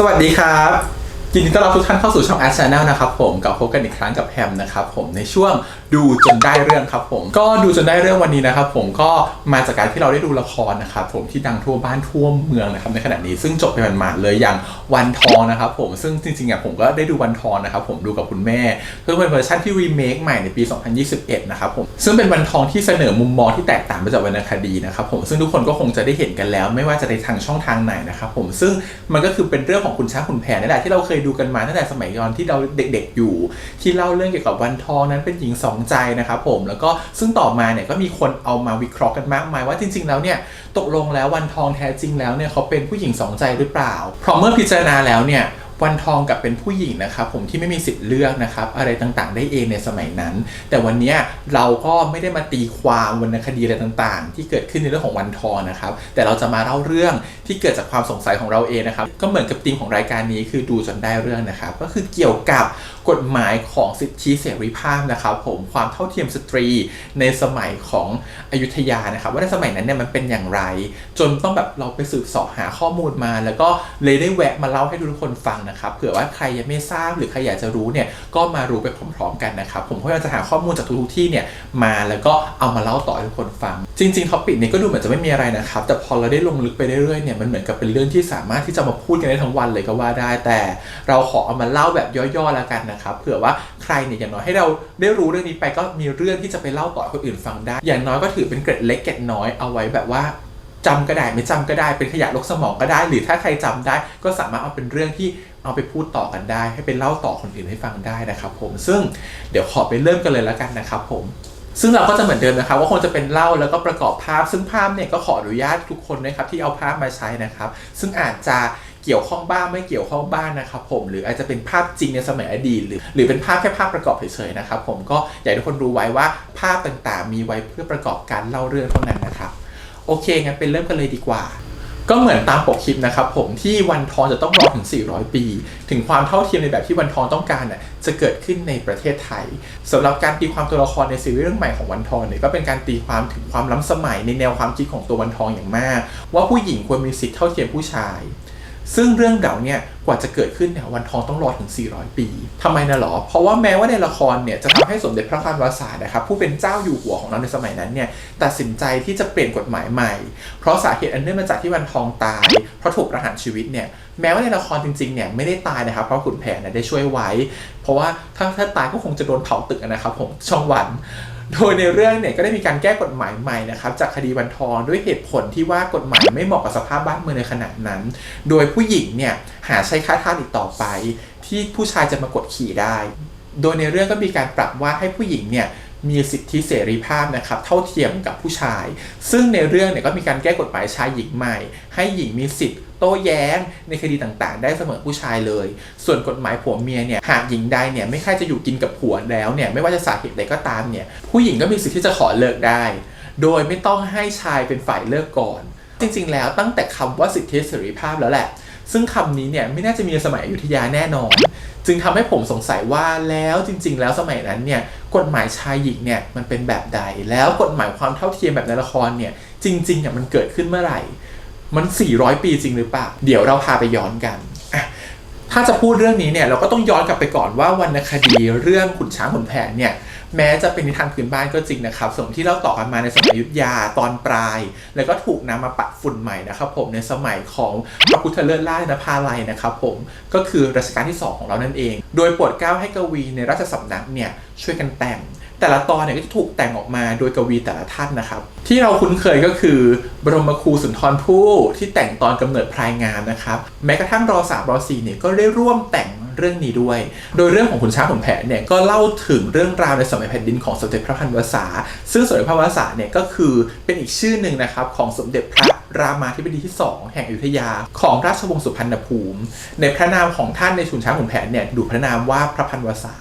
สวัสดีครับยินดีต้อนรับทุกท่านเข้าสู่ช่องแอชแชนัลนะครับผมกับพบกันอีกครั้งกับแฮมนะครับผมในช่วงดูจนได้เรื่องครับผมก็ดูจนได้เรื่องวันนี้นะครับผมก็มาจากการที่เราได้ดูละครนะครับผมที่ดังทั่วบ้านทั่วเมืองนะครับในขณะนี้ซึ่งจบไปหมาดๆเลยอย่างวันทองนะครับผมซึ่งจริงๆอะผมก็ได้ดูวันทองนะครับผมดูกับคุณแม่เพื่อเป็นเวอร์ชันที่รีเมคใหม่ในปี 2021 นะครับผมซึ่งเป็นวันทองที่เสนอมุมมองที่แตกต่างไปจากวรรณคดีนะครับผมซึ่งทุกคนก็คงจะได้เห็นกันแล้ว ไม่ว่าจะในทางช่องทางไหนนะครับผมซึ่งมันก็คือเป็นเรื่องของคุณช้างคุณแผนนี่แหละที่เราเคยดูกันมาตั้งแต่สมัยตอนที่เราเด็ก ๆอยู่ ที่เล่าเรื่องเกี่ยวกับวันทองนั้นเป็นหญิงสองใจนะครับผมแล้วก็ซึ่งต่อมาเนี่ยก็มีคนเอามาวิเคราะห์กันมากมายว่าจริง ๆ แล้วเนี่ยตกลงแล้ววันทองแท้จริงแล้วเนี่ยเขาเป็นผู้หญิงสองใจหรือเปล่าเพราะเมื่อพิจารณาแล้วเนี่ย วันทองกับเป็นผู้หญิงนะครับผมที่ไม่มีสิทธิ์เลือกนะครับอะไรต่างๆ ได้เองในสมัยนั้น แต่วันนี้เราก็ไม่ได้มาตีความวรรณคดีอะไรต่างๆ ที่เกิดขึ้นในเรื่องของวันทองนะครับแต่เราจะมาเล่าเรื่องที่เกิดจากความสงสัยของเราเองนะครับก็เหมือนกับธีมของรายการนี้คือดูจนได้เรื่องนะครับก็คือเกี่ยวกับกฎหมายของสิทธิเสรีภาพนะครับผมความเท่าเทียมสตรีในสมัยของอยุธยานะครับว่าในสมัยนั้นเนี่ยมันเป็นอย่างไร จนต้องแบบเราไปสืบเสอบหาข้อมูลมา แล้วก็เลยได้แวะมาเล่าให้ทุกคนฟังนะครับเผื่อว่าใครยังไม่ทราบหรือใครอยากจะรู้เนี่ยก็มารู้ไปพร้อมๆกันนะครับ ผมพยายามจะหาข้อมูลจากทุกๆที่เนี่ยมาแล้วก็เอามาเล่าต่อให้ทุกคนฟัง จริงๆท็อปิกนี้ก็ดูเหมือนจะไม่มีอะไรนะครับ แต่พอเราได้ลงลึกไปเรื่อยๆเนี่ยมันเหมือนกับเป็นเรื่องที่สามารถที่จะมาพูดกันได้ทั้งวันเลยก็ว่าได้แต่ เราขอเอามาเล่าแบบย่อๆแล้วกันนะครับเผื่อว่าใครเนี่ยอย่างน้อยให้เราได้รู้เรื่องนี้ไปก็มีเรื่องที่จะไปเล่าต่อคนอื่นฟังได้ อย่างน้อยก็ถือเป็นเกร็ดเล็กเกร็ดน้อยเอาไว้แบบว่าจำก็ได้ไม่จำก็ได้เป็นขยะลกสมองก็ได้ หรือถ้าใครจำได้ก็สามารถเอาเป็นเรื่องที่ เอาไปพูดต่อกันได้ ให้เป็นเล่าต่อคนอื่นให้ฟังได้นะครับผมซึ่งเดี๋ยวขอไปเริ่มกันเลยแล้วกันนะครับผมซึ่งเราก็จะเหมือนเดิมนะครับว่าคงจะเป็นเล่าแล้วก็ประกอบภาพ ซึ่งภาพเนี่ยก็ขออนุญาตทุกคนนะครับที่เอาภาพมาใช้นะครับ ซึ่งอาจจะเกี่ยวข้องบ้างไม่เกี่ยวข้องบ้างนะครับผมหรืออาจจะเป็นภาพจริงในสมัยอดีตหรือ หรือเป็นภาพแค่ภาพประกอบเฉยๆนะครับ ผมก็อยากให้ทุกคนรู้ไว้ว่าภาพต่างๆ มีไว้เพื่อประกอบการเล่าเรื่องเท่านั้นนะครับโอเคงั้นเป็นเริ่มกันเลยดีกว่า ก็เหมือนตามปกคลิปนะครับผมที่วันทองจะต้องรอถึง 400 ปี ถึงความเท่าเทียมในแบบที่วันทองต้องการน่ะจะเกิดขึ้นในประเทศไทยสำหรับการตีความตัวละครในซีรีส์เรื่องใหม่ของวันทองเนี่ยก็เป็นการตีความถึงความล้ำสมัยในแนวความคิดของตัววันทองอย่างมาก ว่าผู้หญิงควรมีสิทธิ์เท่าเทียมผู้ชาย ซึ่งเรื่องเหล่าเนี่ยกว่าจะเกิดขึ้นเนี่ยวันทองต้องรอถึง 400 ปีทำไมนะหรอ เพราะว่าแม้ว่าในละครเนี่ยจะทำให้สมเด็จพระพันวษานะครับผู้เป็นเจ้าอยู่หัวของเราในสมัยนั้นเนี่ยตัดสินใจที่จะเปลี่ยนกฎหมายใหม่ เพราะสาเหตุอันเนื่องมาจากที่วันทองตาย เพราะถูกประหารชีวิตเนี่ยแม้ว่าในละครจริงๆเนี่ยไม่ได้ตายนะครับเพราะขุนแผนเนี่ยได้ช่วยไว้ เพราะว่าถ้าถ้าตายก็คงจะโดนเผาตึกนะครับผมช่องวัน โดยในเรื่องเนี่ยก็ได้มีการแก้กฎหมายใหม่นะครับจากคดีวันทองด้วยเหตุผลที่ว่ากฎหมายไม่เหมาะกับสภาพบ้านเมืองในขณะนั้น โดยผู้หญิงเนี่ยหาใช้ค่าทาสอีกต่อไป ที่ผู้ชายจะมากดขี่ได้ โดยในเรื่องก็มีการปรับว่าให้ผู้หญิงเนี่ยมีสิทธิเสรีภาพนะครับเท่าเทียมกับผู้ชาย ซึ่งในเรื่องเนี่ยก็มีการแก้กฎหมายชายหญิงใหม่ ให้หญิงมีสิทธิ์ โต้แย้งในคดีต่างๆ ได้เสมอผู้ชายเลย ส่วนกฎหมายผัวเมียเนี่ยหากหญิงใดเนี่ยไม่ค่อยจะอยู่กินกับผัวแล้วเนี่ยไม่ว่าจะสาเหตุใดก็ตามเนี่ยผู้หญิงก็มีสิทธิ์ที่จะขอเลิกได้ โดยไม่ต้องให้ชายเป็นฝ่ายเลิกก่อน จริงๆ แล้วตั้งแต่คำว่าสิทธิเสรีภาพแล้วแหละ ซึ่งคำนี้เนี่ยไม่น่าจะมีในสมัยอยุธยาแน่นอนจึงทำให้ผมสงสัยว่าแล้วจริง ๆ แล้วสมัยนั้นเนี่ยกฎหมายชายหญิงเนี่ยมันเป็นแบบใด แล้วกฎหมายความเท่าเทียมแบบในละครเนี่ยจริงๆเนี่ยมันเกิดขึ้นเมื่อไหร่ มัน 400 ปีจริงหรือเปล่า เดี๋ยวเราพาไปย้อนกัน ถ้าจะพูดเรื่องนี้เนี่ยเราก็ต้องย้อนกลับไปก่อนว่าวรรณคดีเรื่องขุนช้างขุนแผนเนี่ยแม้จะเป็นนิทานพื้นบ้านก็จริงนะครับสมที่เราต่อกันมาในสมัยยุทธยาตอนปลาย แล้วก็ถูกนำมาปัดฝุ่นใหม่นะครับผมในสมัยของพระพุทธเลิศล่านภาลัยนะครับผมก็คือรัชกาลที่ 2 ของเรานั่นเอง โดยโปรดเกล้าให้กวีในราชสำนักเนี่ยช่วยกันแต่ง แต่ละตอนเนี่ยก็จะถูกแต่งออกมาโดยกวีแต่ละท่านนะครับ ที่เราคุ้นเคยก็คือบรมครูสุนทรภู่ที่แต่งตอนกำเนิดพรายงามนะครับแม้กระทั่งรอสามรอสี่เนี่ยก็ได้ร่วมแต่งเรื่องนี้ด้วย โดยเรื่องของคุณช้างขุนแผนเนี่ยก็เล่าถึงเรื่องราวในสมัยแผ่นดินของสมเด็จพระพันวษา ซึ่งสมเด็จพระพันวษาเนี่ยก็คือเป็นอีกชื่อหนึ่งนะครับของสมเด็จพระรามาธิบดีที่ 2 แห่งอยุธยา ของราชวงศ์สุพรรณภูมิ ในพระนามของท่านในชุนช้างขุนแผนเนี่ยดูพระนามว่าพระพันวษา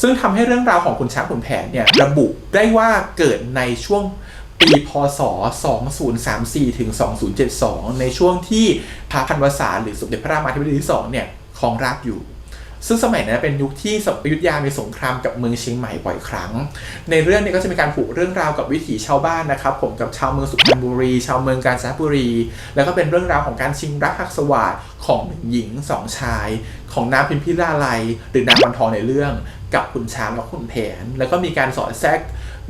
ซึ่งทำให้เรื่องราวของคุณช้างขุนแผนเนี่ยระบุได้ว่าเกิดในช่วงปีพศ 2034 ถึง 2072 ในช่วงที่พระพันวษาหรือสมเด็จพระรามาธิบดีที่2เนี่ยครองราชอยู่ ซึ่งสมัยนั้นเป็นยุคที่สอยุทธยามีสงครามกับเมืองเชียงใหม่บ่อยครั้ง ในเรื่องนี้ก็จะมีการผูกเรื่องราวกับวิถีชาวบ้านนะครับ ผมกับชาวเมืองสุพรรณบุรี ชาวเมืองกาญจนบุรี แล้วก็เป็นเรื่องราวของการชิงรักหักสวาดของหนึ่งหญิงสองชาย ของนางพิมพิลาไลยหรือนางวันทองในเรื่อง กับขุนช้างและขุนแผน แล้วก็มีการสอดแทรก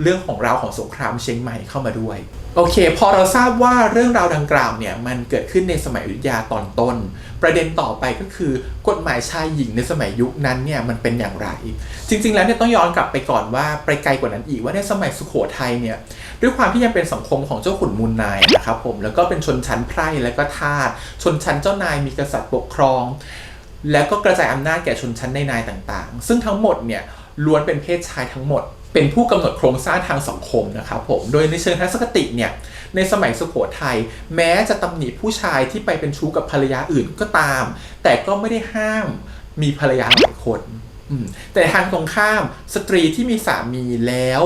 เรื่องของราวของสงครามเชียงใหม่เข้ามาด้วย โอเค พอเราทราบว่าเรื่องราวดังกล่าวเนี่ยมันเกิดขึ้นในสมัยอยุธยาตอนต้น ประเด็นต่อไปก็คือกฎหมายชายหญิงในสมัยยุคนั้นเนี่ยมันเป็นอย่างไร จริง ๆ แล้วเนี่ยต้องย้อนกลับไปก่อนว่าไปไกลกว่านั้นอีกว่าในสมัยสุโขทัยเนี่ยด้วยความที่ยังเป็นสังคมของเจ้าขุนมูลนายนะครับผมแล้วก็เป็นชนชั้นไพร่และก็ทาสชนชั้นเจ้านายมีกษัตริย์ปกครอง แล้วก็กระจายอำนาจแก่ชนชั้นในนายต่างๆ ซึ่งทั้งหมดเนี่ยล้วนเป็นเพศชายทั้งหมด เป็นผู้กำหนดโครงสร้างทางสังคมนะครับผม โดยในเชิงทัศนคติเนี่ย ในสมัยสุโขทัยแม้จะตำหนิผู้ชายที่ไปเป็นชู้กับภรรยาอื่นก็ตาม แต่ก็ไม่ได้ห้ามมีภรรยาหลายคน แต่ทางตรงข้ามสตรีที่มีสามีแล้ว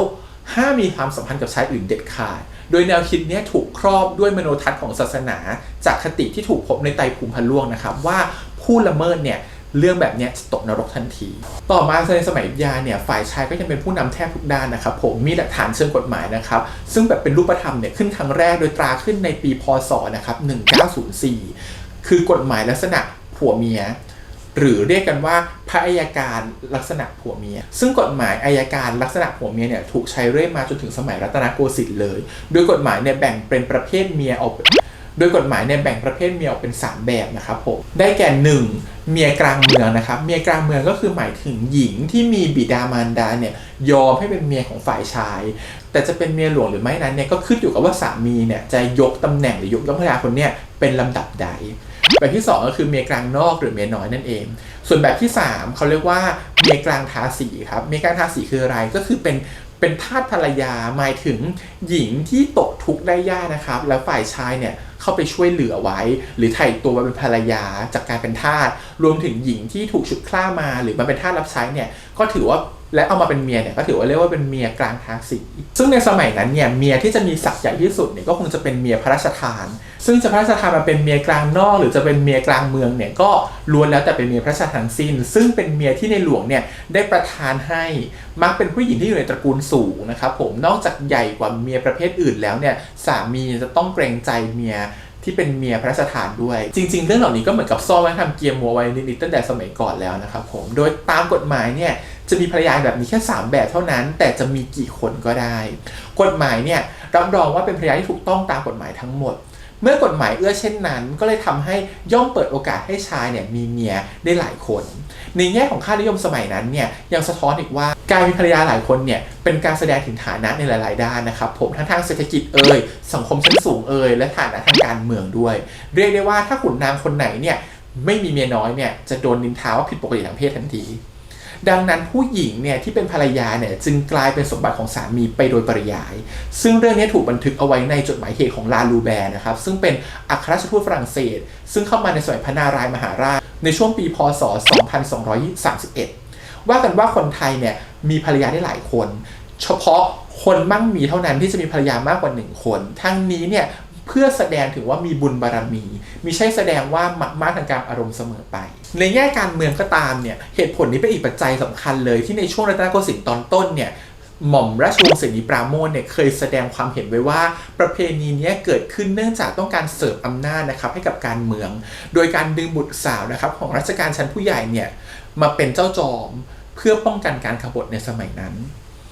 ห้ามมีความสัมพันธ์กับชายอื่นเด็ดขาด โดยแนวคิดนี้ถูกครอบด้วยมโนทัศน์ของศาสนา จากคติที่ถูกพบในไตรภูมิพันล่วงนะครับว่า ผู้ละเมิดเนี่ยเรื่องแบบนี้จะตกนรกทันที ต่อมาในสมัยยุธยาเนี่ยฝ่ายชายก็ยังเป็นผู้นำแทบทุกด้านนะครับผมมีหลักฐานเชิงกฎหมายนะครับ ซึ่งแบบเป็นรูปธรรมเนี่ยขึ้นครั้งแรกโดยตราขึ้นในปีพศนะครับ1904 คือกฎหมายลักษณะผัวเมีย หรือเรียกกันว่าพระอัยการลักษณะผัวเมีย ซึ่งกฎหมายอัยการลักษณะผัวเมียเนี่ยถูกใช้เรื่อยมาจนถึงสมัยรัตนโกสินทร์เลย โดยกฎหมายเนี่ยแบ่งเป็นประเภทเมียออก โดยกฎหมายเนี่ยแบ่งประเภทเมียออกเป็น 3 แบบนะครับผมได้แก่ 1. เมียกลางเมืองนะครับเมียกลางเมืองก็คือหมายถึงหญิงที่มีบิดามารดาเนี่ยยอมให้เป็นเมียของฝ่ายชาย แต่จะเป็นเมียหลวงหรือไม่นั้นเนี่ยก็ขึ้นอยู่กับว่าสามีเนี่ยจะยกตำแหน่งหรือยกย่องภรรยาคนเนี่ยเป็นลำดับใดแบบที่ 2 ก็คือเมียกลางนอกหรือเมียน้อยนั่นเอง ส่วนแบบที่ 3เขาเรียกว่าเมียกลางทาสีครับเมียกลางทาสีคืออะไรก็คือเป็นเป็นทาสภรรยาหมายถึงหญิงที่ตกทุกข์ได้ยากนะครับ แล้วฝ่ายชายเนี่ย เข้าไปช่วยเหลือไว้ หรือไถ่ตัวมาเป็นภรรยาจากการเป็นทาสรวมถึงหญิงที่ถูกฉุดคล้ามา หรือมาเป็นทาสรับใช้เนี่ยก็ถือว่า และเอามาเป็นเมียเนี่ยก็ถือว่าเรียกว่าเป็นเมียกลางทางสีซึ่งในสมัยนั้นเนี่ยเมียที่จะมีศักดิ์ใหญ่ที่สุดเนี่ยก็คงจะเป็นเมียพระราชทาน ซึ่งจะพระราชทานมาเป็นเมียกลางนอก หรือจะเป็นเมียกลางเมืองเนี่ยก็ล้วนแล้วแต่เป็นเมียพระราชทานสิ้น ซึ่งเป็นเมียที่ในหลวงเนี่ยได้ประทานให้มักเป็นผู้หญิงที่อยู่ในตระกูลสูงนะครับผมนอกจากใหญ่กว่าเมียประเภทอื่นแล้วเนี่ยสามีจะต้องเกรงใจเมีย ที่เป็นเมียพระราชทานด้วย จริง ๆ เรื่องเหล่านี้ก็เหมือนกับซ่อนไว้ทำเกียร์มัวไว้นิดๆตั้งแต่สมัยก่อนแล้วนะครับผมโดยตามกฎหมายเนี่ยจะมีภรรยาแบบนี้แค่ 3 แบบเท่านั้น แต่จะมีกี่คนก็ได้ กฎหมายเนี่ยรับรองว่าเป็นภรรยาที่ถูกต้องตามกฎหมายทั้งหมด เมื่อกฎหมายเอื้อเช่นนั้น ก็เลยทำให้ย่อมเปิดโอกาสให้ชายเนี่ยมีเมียได้หลายคน ในแง่ของค่านิยมสมัยนั้นเนี่ยยังสะท้อนอีกว่าการมีภรรยาหลายคนเนี่ยเป็นการแสดงถึงฐานะในหลาย ๆ ด้านนะครับผมทั้งทางเศรษฐกิจเอ่ยสังคมชั้นสูงเอ่ยและฐานะทางการเมืองด้วย เรียกได้ว่าถ้าขุนนางคนไหนเนี่ยไม่มีเมียน้อยเนี่ยจะโดนนินทาว่าผิดปกติทางเพศทันที ดังนั้นผู้หญิงเนี่ยที่เป็นภรรยาเนี่ยจึงกลายเป็นสมบัติของสามีไปโดยปริยาย ซึ่งเรื่องนี้ถูกบันทึกเอาไว้ในจดหมายเหตุของลาลูแบร์นะครับซึ่งเป็นอัครราชทูตฝรั่งเศส ซึ่งเข้ามาในสมัยพระนารายมหาราช ในช่วงปีพศ 2231 ว่ากันว่าคนไทยเนี่ยมีภรรยาได้หลายคน เฉพาะคนมั่งมีเท่านั้นที่จะมีภรรยามากกว่าหนึ่งคน ทั้งนี้เนี่ย เพื่อแสดงถึงว่ามีบุญบารรมีมิใช่แสดงว่ามักมากทางการอารมณ์เสมอไป ในแง่การเมืองก็ตามเนี่ยเหตุผลนี้เป็นอีกปัจจัยสำคัญเลยที่ในช่วงรัตนโกสินทร์ตอนต้นเนี่ยหม่อมราชวงศ์เสนีปราโมทเนี่ยเคยแสดงความเห็นไว้ว่าประเพณีนี้เกิดขึ้นเนื่องจากต้องการเสริมอำนาจนะครับให้กับการเมือง โดยการดึงบุตรสาวนะครับของรัชกาลชั้นผู้ใหญ่เนี่ยมาเป็นเจ้าจอมเพื่อป้องกันการขบฏในสมัยนั้น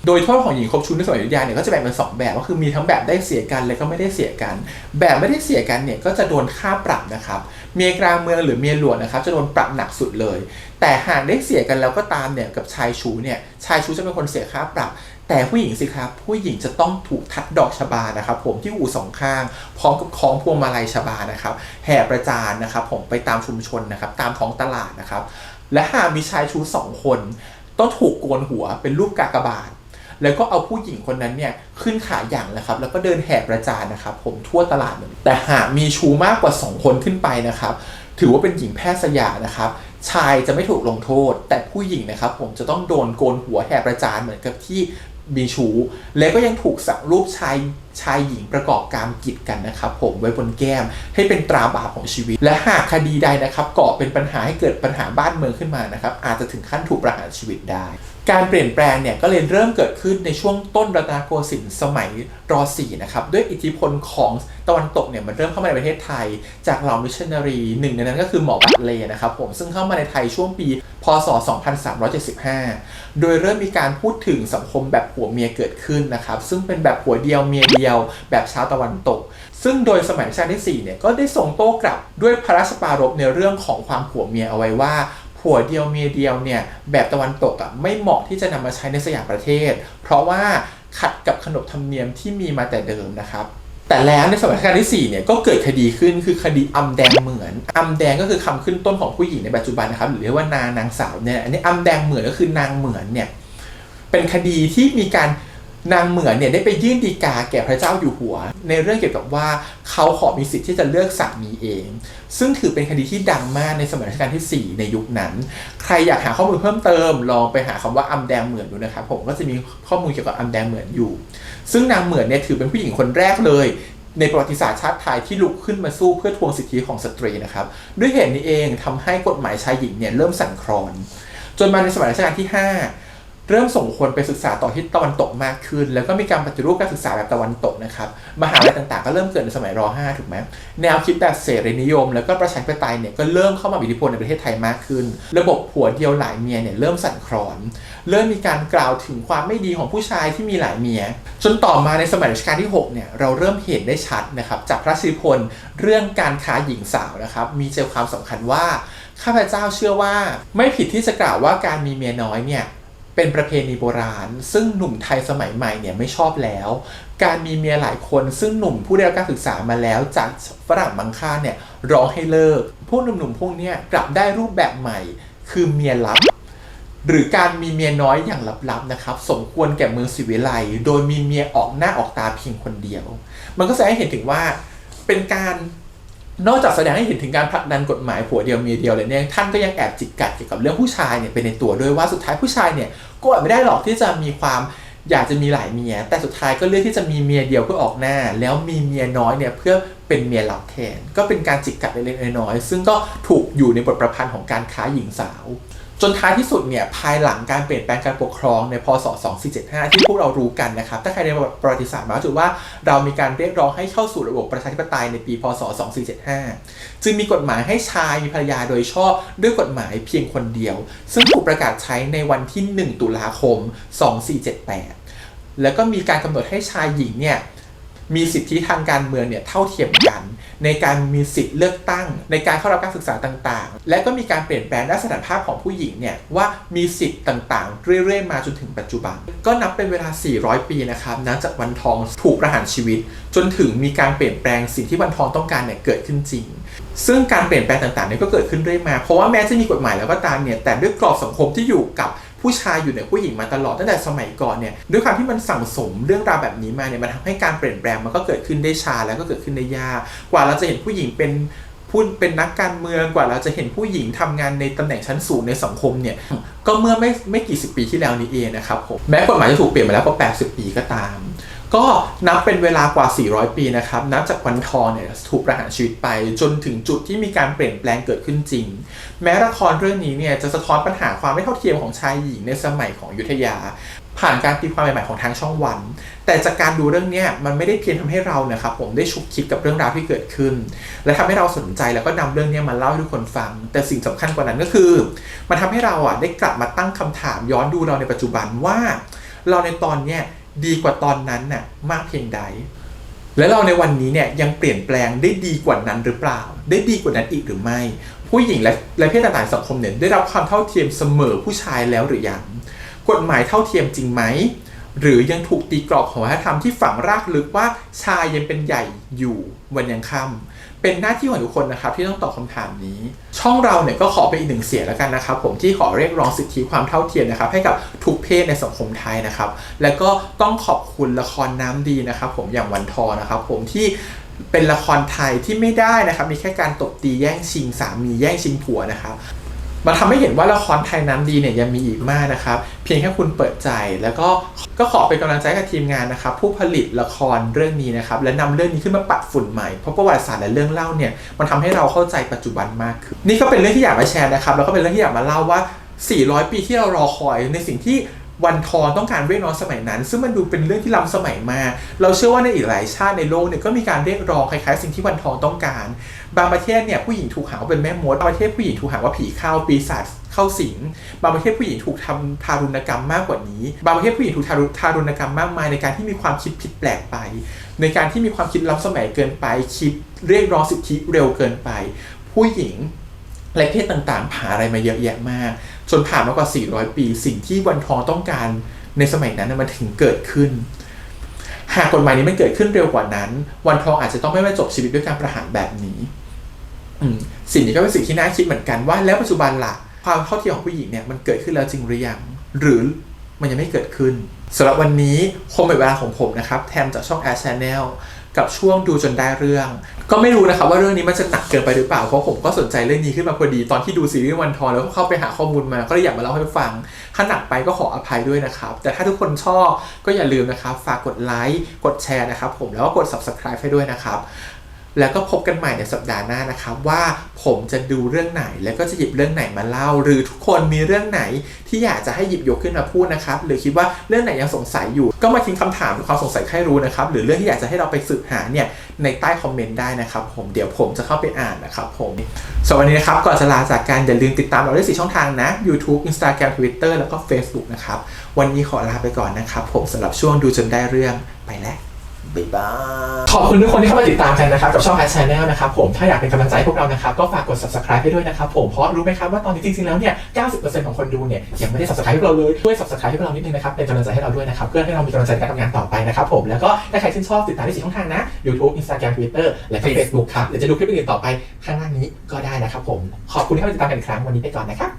โดยโทษของหญิงคบชู้ในสมัยยุธยาเนี่ยก็จะแบ่งเป็นสองแบบ ก็คือมีทั้งแบบได้เสียกันและก็ไม่ได้เสียกัน แบบไม่ได้เสียกันเนี่ยก็จะโดนค่าปรับนะครับ เมียกลางเมืองหรือเมียหลวงนะครับจะโดนปรับหนักสุดเลย แต่หากได้เสียกันแล้วก็ตามเนี่ยกับชายชู้เนี่ยชายชู้จะเป็นคนเสียค่าปรับ แต่ผู้หญิงสิครับผู้หญิงจะต้องถูกทัดดอกชบานะครับ ผมที่หูสองข้าง พร้อมกับคล้องพวงมาลัยชบานะครับแห่ประจานนะครับผมไปตามชุมชนนะครับตามท้องตลาดนะครับและหากมีชายชู้สองคน ต้องถูกโกนหัวเป็นรูปกากบาท แล้วก็เอาผู้หญิงคนนั้นเนี่ยขึ้นขาอย่างนะครับ แล้วก็เดินแห่ประจานนะครับ ผมทั่วตลาดเลยแต่หากมีชูมากกว่า 2 คนขึ้นไปนะครับ ถือว่าเป็นหญิงแพทย์สยานะครับ ชายจะไม่ถูกลงโทษ แต่ผู้หญิงนะครับ ผมจะต้องโดนโกนหัวแห่ประจานเหมือนกับที่มีชูแล้วก็ยังถูกสักรูปชายชายหญิงประกอบการกิจกันนะครับ ผมไว้บนแก้มให้เป็นตราบาปของชีวิต และหากคดีใดนะครับก่อเป็นปัญหาให้เกิดปัญหาบ้านเมืองขึ้นมานะครับ อาจจะถึงขั้นถูกประหารชีวิตได้ การเปลี่ยนแปลงเนี่ยก็เลยเริ่มเกิดขึ้นในช่วงต้นรัตนโกสินทร์สมัยร .4 นะครับด้วยอิทธิพลของตะวันตกเนี่ยมันเริ่มเข้ามาในประเทศไทย จากเหล่ามิชชันนารีหนึ่งในนั้นก็คือหมอบัตเลนะครับผมซึ่งเข้ามาในไทยช่วงปี พศ 2375 โดยเริ่มมีการพูดถึงสังคมแบบผัวเมียเกิดขึ้นนะครับซึ่งเป็นแบบผัวเดียวเมียเดียว แบบชาวตะวันตก ซึ่งโดยสมัยรัชกาลที่4เนี่ยก็ได้ส่งโต้กลับด้วยพระราชปารภในเรื่องของความผัวเมียเอาไว้ว่า ผัวเดียวเมียเดียวเนี่ยแบบตะวันตกอะไม่เหมาะที่จะนำมาใช้ในสยามประเทศ เพราะว่าขัดกับขนบธรรมเนียมที่มีมาแต่เดิมนะครับแต่แล้วในสมัยรัชกาลที่4เนี่ยก็เกิดคดีขึ้นคือคดีอำแดงเหมือนอำแดงก็คือคำขึ้นต้นของผู้หญิงในปัจจุบันนะครับหรือเรียกว่านางนางสาวเนี่ยอันนี้อำแดงเหมือนก็คือนางเหมือนเนี่ยเป็นคดีที่มีการ นางเหมือนเนี่ยได้ไปยื่นดีกาแก่พระเจ้าอยู่หัว ในเรื่องเกี่ยวกับว่าเขาขอมีสิทธิ์ที่จะเลือกสามีเอง ซึ่งถือเป็นคดีที่ดังมากในสมัยรัชกาลที่ 4 ในยุคนั้น ใครอยากหาข้อมูลเพิ่มเติม ลองไปหาคำว่าอำแดงเหมือนดูนะครับผมก็จะมีข้อมูลเกี่ยวกับอำแดงเหมือนอยู่ ซึ่งนางเหมือนเนี่ยถือเป็นผู้หญิงคนแรกเลย ในประวัติศาสตร์ชาติไทยที่ลุกขึ้นมาสู้เพื่อทวงสิทธิของสตรีนะครับด้วยเหตุนี้เองทำให้กฎหมายชายหญิงเนี่ยเริ่มสั่นคลอน จนมาในสมัยรัชกาลที่ 5 เริ่มส่งคนไปศึกษาต่อที่ตะวันตกมากขึ้น แล้วก็มีการปฏิรูปการศึกษาแบบตะวันตกนะครับ มหาลัยต่างๆ ก็เริ่มเกิดในสมัยร .5 ถูกไหมแนวคิดแบบเสรีนิยม แล้วก็ประชาธิปไตยเนี่ยก็เริ่มเข้ามามีอิทธิพลในประเทศไทยมากขึ้น ระบบผัวเดียวหลายเมียเนี่ยเริ่มสั่นคลอน เริ่มมีการกล่าวถึงความไม่ดีของผู้ชายที่มีหลายเมีย จนต่อมาในสมัยรัชกาลที่6เนี่ยเราเริ่มเห็นได้ชัดนะครับจากพระสิริพลเรื่องการค้าหญิงสาวนะครับมีใจความสำคัญว่าข้าพเจ้าเชื่อว่าไม่ผิดที่จะกล่าวว่าการมีเมียน้อยเนี่ย เป็นประเพณีโบราณ ซึ่งหนุ่มไทยสมัยใหม่เนี่ยไม่ชอบแล้ว การมีเมียหลายคนซึ่งหนุ่มผู้ได้รับการศึกษามาแล้ว จากฝรั่งบางค่าเนี่ยร้องให้เลิก พวกหนุ่มๆพวกนี้กลับได้รูปแบบใหม่ คือเมียลับ หรือการมีเมียน้อยอย่างลับๆนะครับ สมควรแก่เมืองศิวิไลโดยมีเมียออกหน้าออกตาเพียงคนเดียว มันก็แสดงให้เห็นถึงว่าเป็นการ นอกจากแสดงให้เห็นถึงการผลักดันกฎหมายผัวเดียวเมียเดียวเลยเนี่ยท่านก็ยังแอบจิกกัดเกี่ยวกับเรื่องผู้ชายเนี่ยเป็นในตัวด้วยว่าสุดท้ายผู้ชายเนี่ยก็อดไม่ได้หรอกที่จะมีความอยากจะมีหลายเมีย แต่สุดท้ายก็เลือกที่จะมีเมียเดียวเพื่อออกหน้า แล้วมีเมียน้อยเนี่ยเพื่อเป็นเมียหลักแทน ก็เป็นการจิกกัดเล็กๆน้อยๆซึ่งก็ถูกอยู่ในบทประพันธ์ของการค้าหญิงสาว จนท้ายที่สุดเนี่ยภายหลังการเปลี่ยนแปลงการปกครองในพศ 2475 ที่พวกเรารู้กันนะครับ ถ้าใครในประวัติศาสตร์มาก็ถือว่าเรามีการเรียกร้องให้เข้าสู่ระบบประชาธิปไตยในปี พศ 2475 จึงมีกฎหมายให้ชายมีภรรยาโดยชอบด้วยกฎหมายเพียงคนเดียว ซึ่งถูกประกาศใช้ในวันที่ 1 ตุลาคม 2478 แล้วก็มีการกำหนดให้ชายหญิงเนี่ยมีสิทธิทางการเมืองเนี่ยเท่าเทียมกัน ในการมีสิทธิ์เลือกตั้ง ในการเข้ารับการศึกษาต่างๆ และก็มีการเปลี่ยนแปลงด้านสถานภาพของผู้หญิงเนี่ยว่ามีสิทธิ์ต่างๆ เรื่อยๆ มาจนถึงปัจจุบัน ก็นับเป็นเวลา 400 ปีนะครับนับจากวันทองถูกประหารชีวิต จนถึงมีการเปลี่ยนแปลงสิ่งที่วันทองต้องการเนี่ยเกิดขึ้นจริง ซึ่งการเปลี่ยนแปลงต่างๆเนี่ยก็เกิดขึ้นเรื่อยมาเพราะว่าแม้จะมีกฎหมายแล้วก็ตามเนี่ยแต่ด้วยกรอบสังคมที่อยู่กับ ผู้ชายอยู่เหนือผู้หญิงมาตลอดตั้งแต่สมัยก่อนเนี่ยด้วยความที่มันสั่งสมเรื่องราวแบบนี้มาเนี่ยมันทำให้การเปลี่ยนแปลงมันก็เกิดขึ้นได้ช้าแล้วก็เกิดขึ้นได้ยากกว่าเราจะเห็นผู้หญิงเป็นพูดเป็นนักการเมืองกว่าเราจะเห็นผู้หญิงทำงานในตำแหน่งชั้นสูงในสังคมเนี่ยก็เมื่อไม่ไม่กี่สิบปีที่แล้วนี้เองนะครับผมแม้กฎหมายจะถูกเปลี่ยนมาแล้วกว่า80 ปีก็ตาม ก็นับเป็นเวลากว่า 400 ปีนะครับ นับจากวันทองเนี่ยถูกประหารชีวิตไป จนถึงจุดที่มีการเปลี่ยนแปลงเกิดขึ้นจริง แม้ละครเรื่องนี้เนี่ยจะสะท้อนปัญหาความไม่เท่าเทียมของชายหญิงในสมัยของยุทธยา ผ่านการตีความใหม่ๆของทางช่องวัน แต่จากการดูเรื่องนี้มันไม่ได้เพียงทำให้เรานะครับผมได้ฉุกคิดกับเรื่องราวที่เกิดขึ้น และทำให้เราสนใจแล้วก็นำเรื่องนี้มาเล่าให้ทุกคนฟัง แต่สิ่งสำคัญกว่านั้นก็คือ มันทำให้เราอะได้กลับมาตั้งคำถามย้อนดูเราในปัจจุบันว่า เราในตอนเนี้ย ดีกว่าตอนนั้นน่ะมากเพียงใด และเราในวันนี้เนี่ยยังเปลี่ยนแปลงได้ดีกว่านั้นหรือเปล่า ได้ดีกว่านั้นอีกหรือไม่ ผู้หญิงและและเพศต่างๆสังคมเนี่ยได้รับความเท่าเทียมเสมอผู้ชายแล้วหรือยังกฎหมายเท่าเทียมจริงไหม หรือยังถูกตีกรอบของวัฒนธรรมที่ฝังรากลึกว่าชายยังเป็นใหญ่อยู่วันยังค่ำเป็นหน้าที่ของทุกคนนะครับที่ต้องตอบคำถามนี้ ช่องเราเนี่ยก็ขอเป็นอีกหนึ่งเสียงแล้วกันนะครับผมที่ขอเรียกร้องสิทธิความเท่าเทียมนะครับให้กับทุกเพศในสังคมไทยนะครับ แล้วก็ต้องขอบคุณละครน้ำดีนะครับ ผมอย่างวันทอนะครับ ผมที่เป็นละครไทยที่ไม่ได้นะครับ มีแค่การตบตีแย่งชิงสามีแย่งชิงผัวนะครับ มันทำให้เห็นว่าละครไทยน้ำดีเนี่ยยังมีอีกมากนะครับ เพียงแค่คุณเปิดใจแล้วก็ก็ขอเป็นกำลังใจกับทีมงานนะครับผู้ผลิตละครเรื่องนี้นะครับและนำเรื่องนี้ขึ้นมาปัดฝุ่นใหม่เพราะประวัติศาสตร์และเรื่องเล่าเนี่ยมันทำให้เราเข้าใจปัจจุบันมากขึ้นนี่ก็เป็นเรื่องที่อยากมาแชร์นะครับแล้วก็เป็นเรื่องที่อยากมาเล่าว่า 400 ปีที่เรารอคอยในสิ่งที่ วันทองต้องการเรียกร้องสมัยนั้น ซึ่งมันดูเป็นเรื่องที่ล้ำสมัยมา เราเชื่อว่าในอีกหลายชาติในโลกเนี่ยก็มีการเรียกร้องคล้ายๆ สิ่งที่วันทองต้องการ บางประเทศเนี่ยผู้หญิงถูกหาว่าเป็นแม่มดบางประเทศผู้หญิงถูกหาว่าผีเข้าปีศาจเข้าสิงบางประเทศผู้หญิงถูกทำทารุณกรรมมากกว่านี้ บางประเทศผู้หญิงถูกทาทารุณกรรมมากมายในการที่มีความคิดผิดแปลกไป ในการที่มีความคิดล้ำสมัยเกินไปคิดเรียกร้องสิทธิเร็วเกินไป ผู้หญิง และเพศต่างๆ ผ่านอะไรมาเยอะแยะมาก จนผ่านมากว่า 400 ปี สิ่งที่วันทองต้องการในสมัยนั้นมันถึงเกิดขึ้น หากกฎหมายนี้มันเกิดขึ้นเร็วกว่านั้น วันทองอาจจะต้องไม่มาจบชีวิตด้วยการประหารแบบนี้สิ่งนี้ก็เป็นสิ่งที่น่าคิดเหมือนกันว่า แล้วปัจจุบันล่ะความเท่าเทียมของผู้หญิงเนี่ยมันเกิดขึ้นแล้วจริงหรือยังหรือมันยังไม่เกิดขึ้นสำหรับวันนี้คงเป็นเวลาของผมนะครับ แทมจากช่อง Air Channel กับช่วงดูจนได้เรื่อง ก็ไม่รู้นะครับว่าเรื่องนี้มันจะหนักเกินไปหรือเปล่าเพราะผมก็สนใจเรื่องนี้ขึ้นมาพอดีตอนที่ดูซีรีส์วันทองแล้วก็เข้าไปหาข้อมูลมาก็เลยอยากมาเล่าให้ฟังถ้าหนักไปก็ขออภัยด้วยนะครับ แต่ถ้าทุกคนชอบก็อย่าลืมนะครับฝากกดไลค์กดแชร์นะครับผมแล้วก็กด subscribe ให้ด้วยนะครับ แล้วก็พบกันใหม่ในสัปดาห์หน้านะครับว่าผมจะดูเรื่องไหน แล้วก็จะหยิบเรื่องไหนมาเล่า หรือทุกคนมีเรื่องไหนที่อยากจะให้หยิบยกขึ้นมาพูดนะครับ หรือคิดว่าเรื่องไหนยังสงสัยอยู่ ก็มาทิ้งคำถามหรือความสงสัยให้รู้นะครับ หรือเรื่องที่อยากจะให้เราไปสืบหาเนี่ยในใต้คอมเมนต์ได้นะครับ ผมเดี๋ยวผมจะเข้าไปอ่านนะครับผมสวันนี้นะครับก่อนจะลาจากกันอย่าลืมติดตามเราได้สี่ช่องทางนะ YouTube Instagram Twitter แล้วก็ Facebook นะครับวันนี้ขอลาไปก่อนนะครับผมสำหรับช่วงดูจนได้เรื่องไปแล้ว บ๊ายบาย ขอบคุณทุกคนที่เข้ามาติดตามกันนะครับ กับช่อง a d Channel นะครับผมถ้าอยากเป็นกำลังใจให้พวกเรานะครับ ก็ฝากกด subscribe ให้ด้วยนะครับผมเพราะรู้ไหมครับว่าตอนนี้จริงๆแล้วเนี่ย 90%ของคนดูเนี่ยยังไม่ได้ subscribe ให้พวกเราเลยช่วย subscribe ให้พวกเรานิดนึงนะครับเป็นกำลังใจให้เราด้วยนะครับเพื่อให้เรามีกำลังใจในการทำงานต่อไปนะครับผมแล้วก็ถ้าใครชื่นชอบติดตามได้สี่ช่องทางนะ YouTube Instagram Twitter และก็ Facebook ครับเดี๋ยวจะดูคลิปอื่นๆต่อไปข้างล่างนี้ก็ได้นะครับผมขอบคุณที่เข้ามาติดตามกันอีกครั้งวันนี้ไปก่อนนะครับ